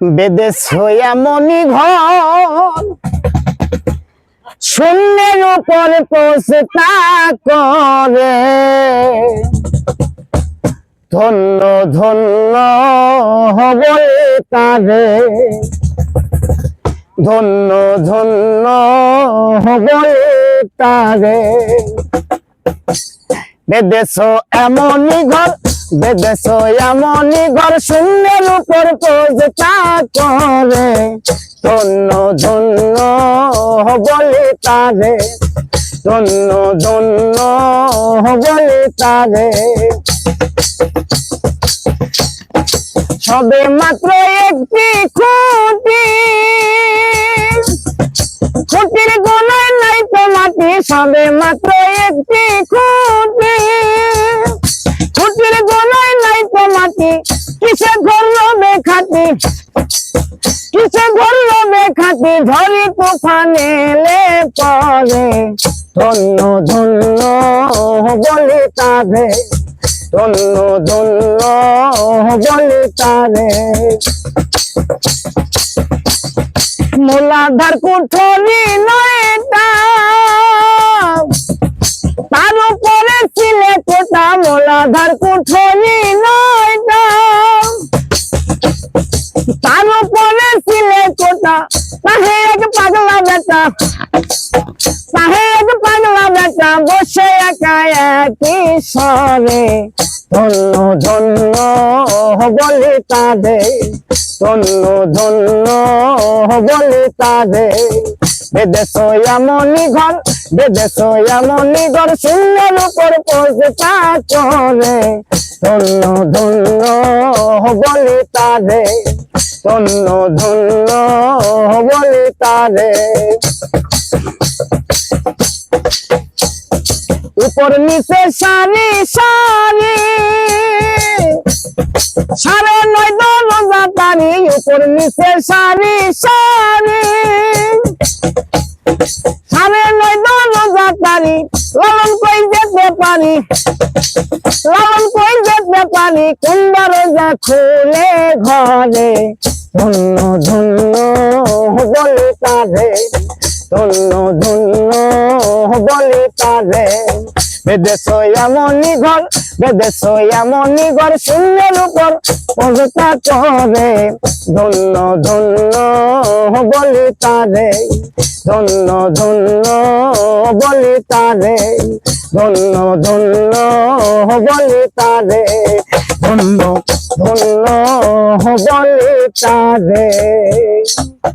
বেদেশ হইয়া মনি ঘর। শূন্যের উপর পোষতা করে। ধন্য ধন্য হবলে তারে। ধন্য ধন্য হবলে তারে। বেদেশ এমনই ঘর বেদেশ এমনই ঘর শূন্যের উপর পোজতা করে ধন্য ধন্য বলে তারে। ধন্য ধন্য বলে তারে। সবে মাত্র একটি খুঁটি। খুঁটির গোনায় নাই তো মাটি। সবে মাত্র একটি খুঁটি। মাটি কিসে ধরলো বেখাতি কিসে ধরলো বেখাতি ধরি তুফানে পরে। ধন্য ধন্য বলে তারে। ধন্য ধন্য বলে তারে। মোলাধার কুঠরি নয়টা তার উপরে ছিলে কোটা মোলাধার কুঠরি নয়টা তার উপরে ছিলে কোটা। তাহে এক পাগলা বেটা। তাহে এক পাগলা বেটা বসে একা একই সরে ধন্য ধন্য বলে তাদের ধন্য ধন্য বলে তারে। বেদেশ এমনই ঘর বেদেশ শূন্যের উপর পোষতা করে ধন্য ধন্য বলে তারে। ধন্য ধন্য বলে তারে। উপর নিচে সারি সারি। সাড়ে নয় দল জাতারি উপর নিচে সারি সারি। সাড়ে নয় দল জাতারি লালন কই যেতে পারি লালন কই যেতে পানি কুম্বার যা খুলে ঘরে? ধন্য ধন্য বলে তারে ধন্য ধন্য বলে তারে। বেদেশ এমনই ঘর বেদেশ এমনই ঘর শূন্যের উপর পদতা করে। ধন্য ধন্য বলে তারে, ধন্য ধন্য বলে তারে, ধন্য ধন্য বলে তারে, ধন্য ধন্য বলে তারে।